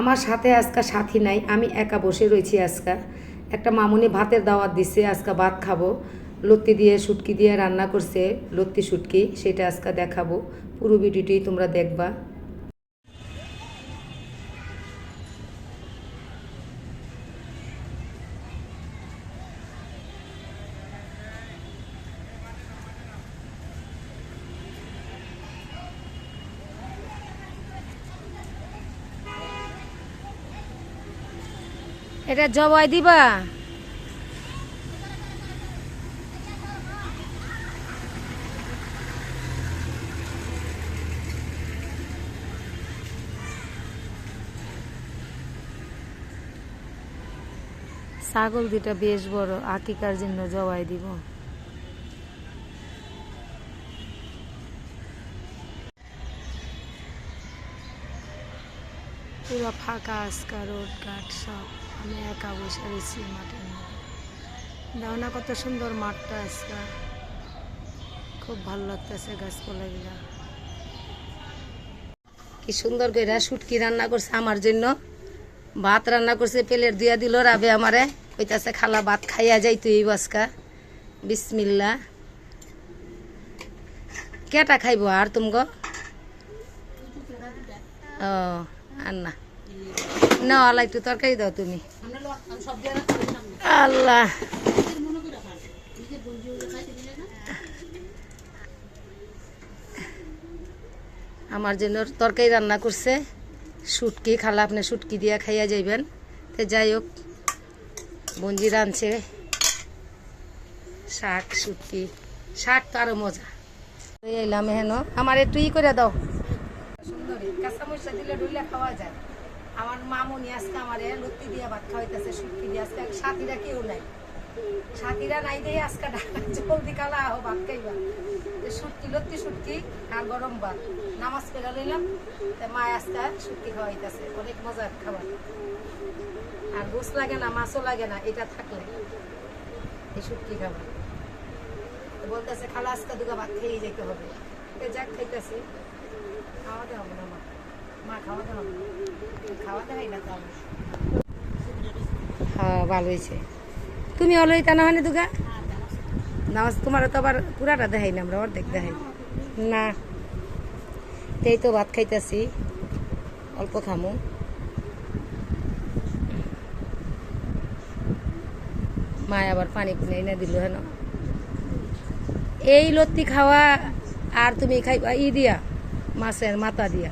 আমার সাথে আজকা সাথী নাই, আমি একা বসে রয়েছি আজকা। একটা মামুনি ভাতের দাওয়াত দিছে, আজকা ভাত খাব। লত্তি দিয়ে শুটকি দিয়ে রান্না করছে, লত্তি শুটকি সেটা আজকে দেখাবো। পুরো ভিডিওটি তোমরা দেখবা। এটা জবাই দিবা। ছাগল দুটা বেশ বড় আকিকার জন্য জবাই দিব। পুরো ফাঁকা আজকা রোড ঘাট সব। আমি একা বসে রয়েছি মাঠের দাও না কত সুন্দর মাঠটা আজকা। খুব ভালো লাগতেছে গাছপালাগুলা। কি সুন্দর করে শুটকি রান্না করছে আমার জন্য। ভাত রান্না করছে, প্লেট দিয়া দিল রাবে আমারে। কইতাছে, খালা, ভাত খাইয়া যাই তুই বাসকা বিসমিল্লা। কেটা খাইব আর তুমগ? ও। আর না না আল্লাহ, একটু তরকারি দাও তুমি। আল্লাহ। আমার জন্য তরকারি রান্না করছে। শুটকি খালা, আপনি শুটকি দিয়া খাইয়া যাইবেন। তো যাই হোক, বঞ্জি রাঁধছে। শাক, শুটকি। শাক তো আরও মজা। এলাম হেন আমার একটু ই করে দাও। কাঁচা দিলে ডুলে খাওয়া যায়। আমার মামুনি আজকে আমার লত্তি দিয়া ভাত খাওয়াইতেছে শুটকি দিয়ে। আজকে সাথীরা কেউ নাই। সাথীরা নাই দিয়ে আজকে ঢাকা জলদি কালা আহ ভাত খাইবা। তো শুটকি লত্তি শুটকি আর গরম ভাত। নামাজ পেরা লইলাম, তো মা আজকে শুটকি খাওয়াইতেছে, অনেক মজার খাবার। আর গোস লাগে না, মাছও লাগে না, এটা থাকলে এই শুটকি খাবার। বলতেছে, খালা, আজকে দুগা ভাত খেয়ে যেতে হবে। তো যাক, খাইতেছি। খাওয়াতে হবে না মা মা খাওয়াতে হবে না খাওয়াতে হয়, ভালো হয়েছে। তুমি অলইতা না হয় না দুগা? নামাজ তোমার তো আবার পুরাটা দেখাই না, আমরা অর্ধেক দেখাই। না এই তো ভাত খাইতেছি, অল্প খামু। মায় আবার পানি পুনি এনে দিল হেন। এই লত্তি খাওয়া আর তুমি খাইবা ই দিয়া, মাছের মাথা দিয়া।